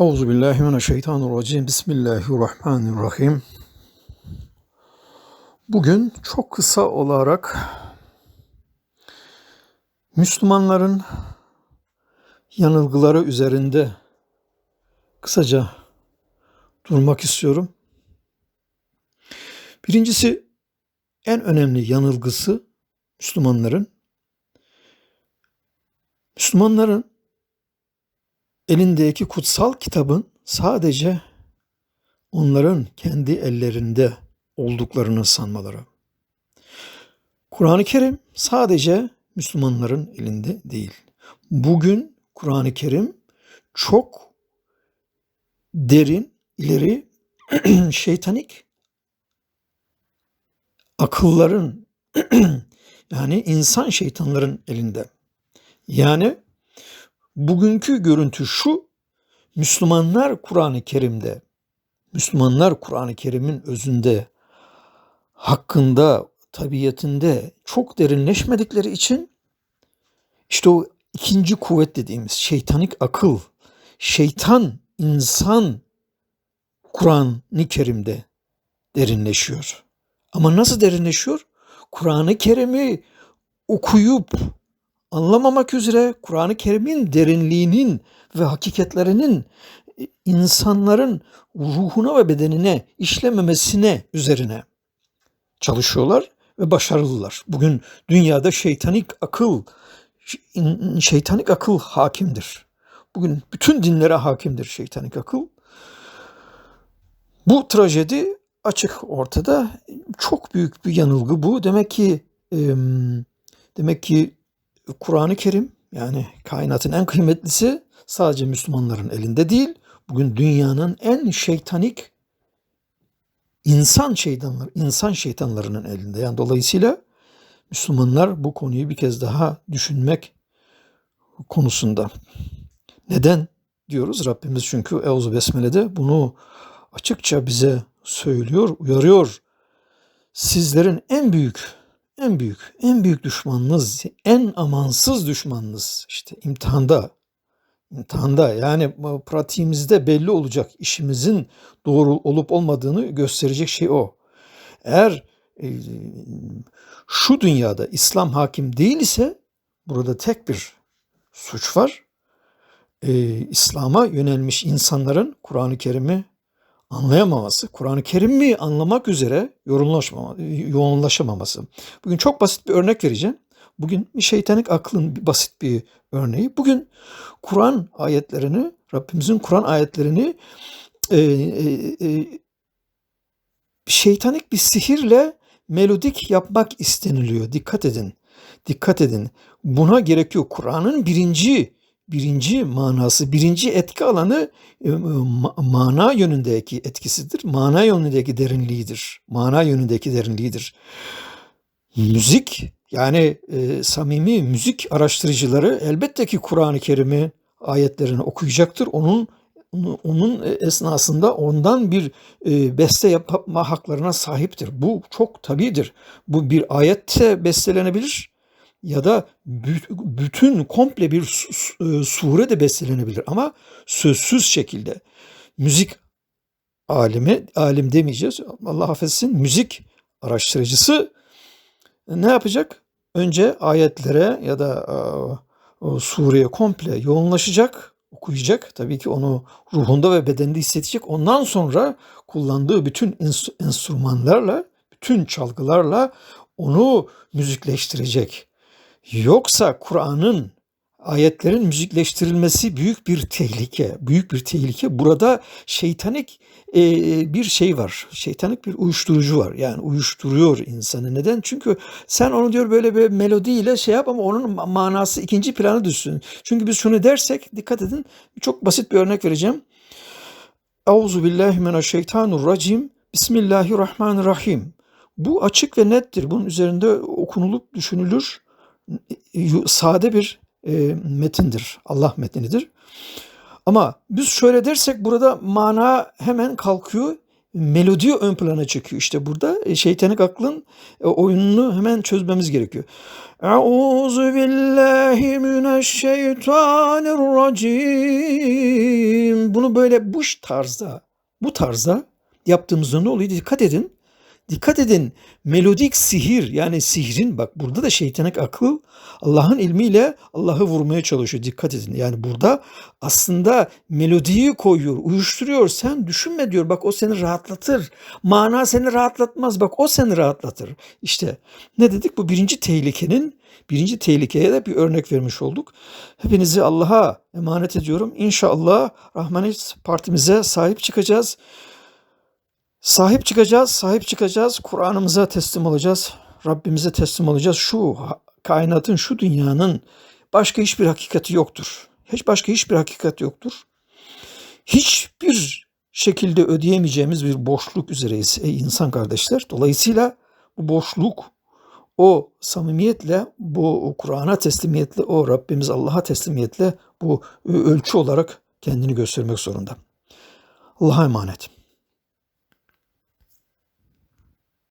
Euzu billahi mineşşeytanirracim. Bismillahirrahmanirrahim. Bugün çok kısa olarak Müslümanların yanılgıları üzerinde kısaca durmak istiyorum. Birincisi en önemli yanılgısı Müslümanların Müslümanların elindeki kutsal kitabın sadece onların kendi ellerinde olduklarını sanmaları. Kur'an-ı Kerim sadece Müslümanların elinde değil. Bugün Kur'an-ı Kerim çok derin, ileri, şeytanik akılların yani insan şeytanların elinde. Yani bugünkü görüntü şu, Müslümanlar Kur'an-ı Kerim'de, Müslümanlar Kur'an-ı Kerim'in özünde, hakkında, tabiatinde çok derinleşmedikleri için işte o ikinci kuvvet dediğimiz şeytanik akıl, şeytan insan Kur'an-ı Kerim'de derinleşiyor. Ama nasıl derinleşiyor? Kur'an-ı Kerim'i okuyup anlamamak üzere Kur'an-ı Kerim'in derinliğinin ve hakikatlerinin e, insanların ruhuna ve bedenine işlememesine üzerine çalışıyorlar ve başarılılar. Bugün dünyada şeytanik akıl şeytanik akıl hakimdir. Bugün bütün dinlere hakimdir şeytanik akıl. Bu trajedi açık ortada. Çok büyük bir yanılgı bu. Demek ki demek ki Kur'an-ı Kerim yani kainatın en kıymetlisi sadece Müslümanların elinde değil. Bugün dünyanın en şeytanik insan şeytanlar, insan şeytanlarının elinde. Yani dolayısıyla Müslümanlar bu konuyu bir kez daha düşünmek konusunda. Neden diyoruz? Rabbimiz çünkü Euzu Besmele'de bunu açıkça bize söylüyor, uyarıyor. Sizlerin en büyük en büyük, en büyük düşmanınız, en amansız düşmanınız işte imtihanda. İmtihanda yani pratiğimizde belli olacak işimizin doğru olup olmadığını gösterecek şey o. Eğer e, şu dünyada İslam hakim değil ise burada tek bir suç var. E, İslam'a yönelmiş insanların Kur'an-ı Kerim'i anlayamaması, Kur'an-ı Kerim'i anlamak üzere yoğunlaşamaması. Bugün çok basit bir örnek vereceğim. Bugün şeytanik aklın bir basit bir örneği. Bugün Kur'an ayetlerini, Rabbimizin Kur'an ayetlerini e, e, e, şeytanik bir sihirle melodik yapmak isteniliyor. Dikkat edin. Dikkat edin. Buna gerekiyor. Kur'an'ın birinci birinci manası, birinci etki alanı e, mana yönündeki etkisidir. Mana yönündeki derinliğidir. Mana yönündeki derinliğidir. Müzik yani e, samimi müzik araştırıcıları elbette ki Kur'an-ı Kerim'i ayetlerini okuyacaktır. Onun onun esnasında ondan bir e, beste yapma haklarına sahiptir. Bu çok tabidir. Bu bir ayette bestelenebilir ya da bütün komple bir e, sure de bestelenebilir ama sözsüz şekilde müzik alimi, alim demeyeceğiz. Allah affetsin müzik araştırıcısı ne yapacak? Önce ayetlere ya da o sureye komple yoğunlaşacak, okuyacak. Tabii ki onu ruhunda ve bedeninde hissedecek. Ondan sonra kullandığı bütün enstrümanlarla, bütün çalgılarla onu müzikleştirecek. Yoksa Kur'an'ın ayetlerin müzikleştirilmesi büyük bir tehlike. Büyük bir tehlike. Burada şeytanik e, bir şey var. Şeytanik bir uyuşturucu var. Yani uyuşturuyor insanı. Neden? Çünkü sen onu diyor böyle bir melodiyle şey yap ama onun manası ikinci plana düşsün. Çünkü biz şunu dersek dikkat edin. Çok basit bir örnek vereceğim. Euzu billahi mineşşeytanirracim. Bismillahirrahmanirrahim. Bu açık ve nettir. Bunun üzerinde okunulup düşünülür sade bir e, metindir. Allah metnidir. Ama biz şöyle dersek burada mana hemen kalkıyor. Melodi ön plana çıkıyor. İşte burada e, şeytanik aklın e, oyununu hemen çözmemiz gerekiyor. Euzu billahi mineşşeytanirracim. Bunu böyle bu tarzda, bu tarzda yaptığımızda ne oluyor? Dikkat edin. Dikkat edin. Melodik sihir yani sihrin bak burada da şeytanik akıl Allah'ın ilmiyle Allah'ı vurmaya çalışıyor. Dikkat edin. Yani burada aslında melodiyi koyuyor, uyuşturuyor. Sen düşünme diyor. Bak o seni rahatlatır. Mana seni rahatlatmaz. Bak o seni rahatlatır. İşte ne dedik? Bu birinci tehlikenin birinci tehlikeye de bir örnek vermiş olduk. Hepinizi Allah'a emanet ediyorum. İnşallah Rahmanist partimize sahip çıkacağız. Sahip çıkacağız, sahip çıkacağız. Kur'an'ımıza teslim olacağız. Rabbimize teslim olacağız. Şu kainatın, şu dünyanın başka hiçbir hakikati yoktur. Hiç başka hiçbir hakikat yoktur. Hiçbir şekilde ödeyemeyeceğimiz bir boşluk üzereyiz ey insan kardeşler. Dolayısıyla bu boşluk o samimiyetle, bu Kur'an'a teslimiyetle, o Rabbimiz Allah'a teslimiyetle bu ölçü olarak kendini göstermek zorunda. Allah'a emanet.